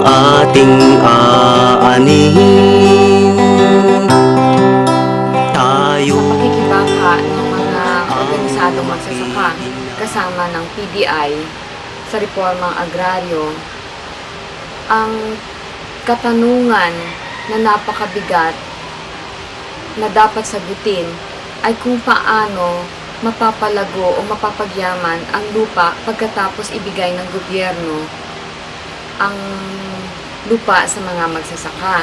ating aanin. Tayo pakikibaka ng mga organisadong magsasaka kasama ng PDI sa reformang agraryo ang katanungan na napakabigat na dapat sagutin ay kung paano mapapalago o mapapagyaman ang lupa pagkatapos ibigay ng gobyerno ang lupa sa mga magsasaka.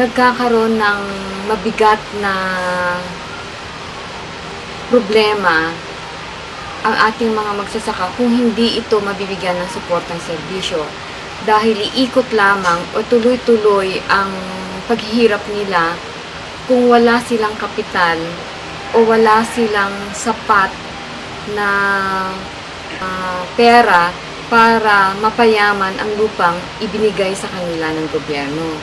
nagkakaroon ng mabigat na problema ang ating mga magsasaka kung hindi ito mabibigyan ng suportang serbisyo. Dahil iikot lamang o tuloy-tuloy ang paghihirap nila kung wala silang kapital o wala silang sapat na ah, pera para mapayaman ang lupang ibinigay sa kanila ng gobyerno.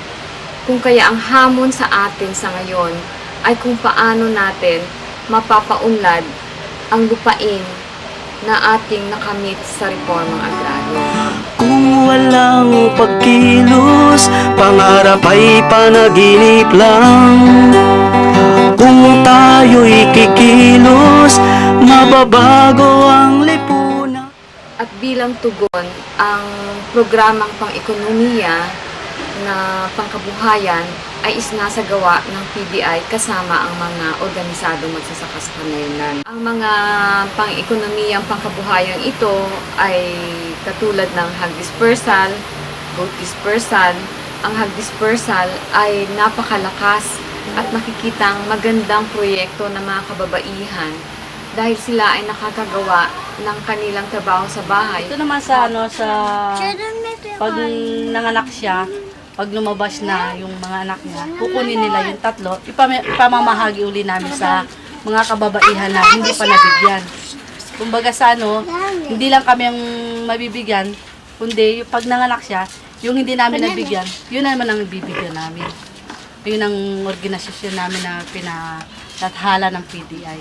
Kung kaya ang hamon sa atin sa ngayon ay kung paano natin mapapaunlad ang lupain na ating nakamit sa reformang agraryo. Kung walang pagkilos Pangarap ay panaginip lang Kung tayo'y kikilos Mababago ang lipunan At bilang tugon, ang programang pang-ekonomiya na pangkabuhayan ay isinasagawa ng PDI kasama ang mga organisadong magsasaka sa kanayunan. Ang mga pang-ekonomiyang pangkabuhayan ito ay katulad ng hog dispersal, goat dispersal. Ang hog dispersal ay napakalakas at nakikitang magandang proyekto ng mga kababaihan dahil sila ay nakakagawa ng kanilang trabaho sa bahay. Ito naman sa ano sa pag nanganak siya, pag lumabas na yung mga anak niya, kukunin nila yung tatlo, ipam- ipamamahagi uli namin sa mga kababaihan na hindi pa nabigyan. Kumbaga sa ano, hindi lang kami ang mabibigyan, kundi pag nanganak siya, yung hindi namin nabigyan, yun naman ang bibigyan namin. Yun ang organisasyon namin na pinatathala ng PDI.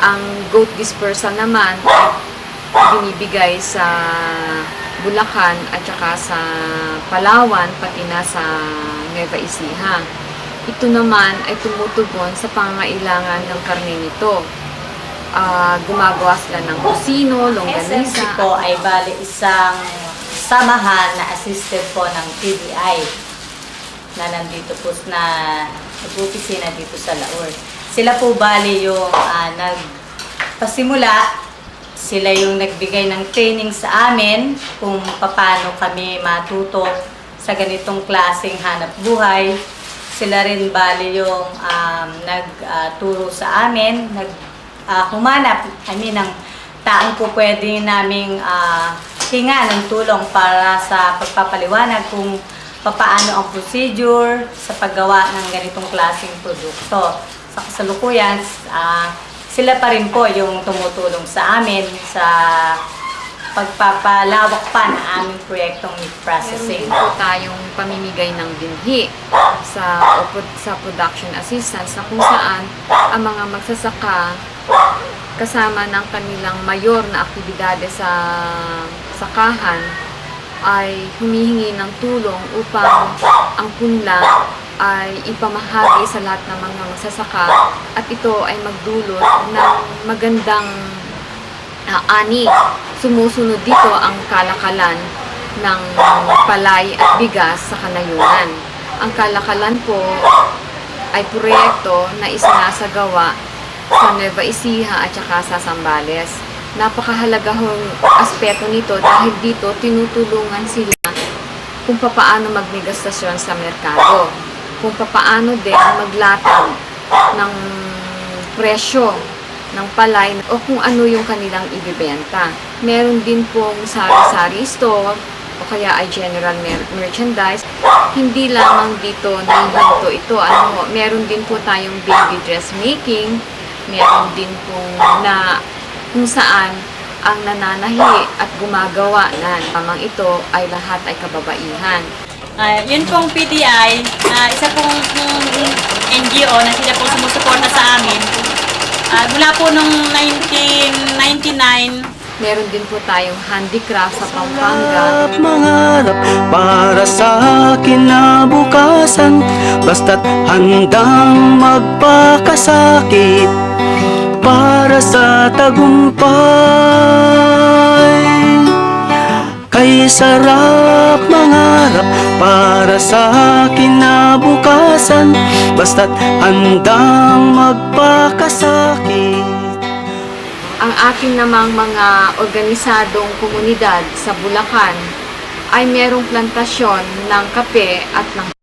Ang goat dispersal naman binibigay sa Bulacan at saka sa Palawan pati na sa Nueva Ecija. Ito naman ay tumutugon sa pangailangan ng karne nito. Ah, gumagawa sila ng kusino, SMC longganisa, po ay bali isang samahan na assisted po ng PDI na nandito po na nag-opisina dito sa Laur. Sila po bali yung ah, nagpasimula, sila yung nagbigay ng training sa amin kung paano kami matuto sa ganitong klaseng hanap buhay. Sila rin bali yung um, nagturo sa amin, nag ah, humanap, I ng taong po pwede naming ah, hinga ng tulong para sa pagpapaliwanag kung papaano ang procedure sa paggawa ng ganitong klaseng produkto. Sa kasalukuyan, ah, sila pa rin po yung tumutulong sa amin sa pagpapalawak pa ng aming proyektong meat Meron processing. din po tayong pamimigay ng binhi sa, sa production assistance na kung saan ang mga magsasaka kasama ng kanilang mayor na aktibidades sa sakahan ay humihingi ng tulong upang ang punla ay ipamahagi sa lahat ng mga magsasaka at ito ay magdulot ng magandang ah, ani. Sumusunod dito ang kalakalan ng palay at bigas sa kanayunan. Ang kalakalan po ay proyekto na isinasagawa sa Nueva Ecija at saka sa Zambales. Napakahalaga hong aspeto nito dahil dito tinutulungan sila kung papaano magnegastasyon sa merkado, kung papaano din maglatag ng presyo ng palay o kung ano yung kanilang ibibenta. Meron din pong sari-sari store o kaya ay general mer- merchandise. Hindi lamang dito nahihinto ito. Ano, meron din po tayong baby dressmaking. Meron din pong na kung saan ang nananahi at gumagawa na lamang ito ay lahat ay kababaihan. Ah, yun pong PDI, ah, isa pong NGO na sila pong sumusuporta sa amin. Ah, mula po nung 1999, Meron din po tayong handicraft sa Pampanga. At mangarap para sa kinabukasan Basta't handang magpakasakit Para sa tagumpay. Kay sarap mangarap para sa kinabukasan Basta't handang magpakasakit. Ang akin namang mga organisadong komunidad sa Bulacan ay merong plantasyon ng kape at ng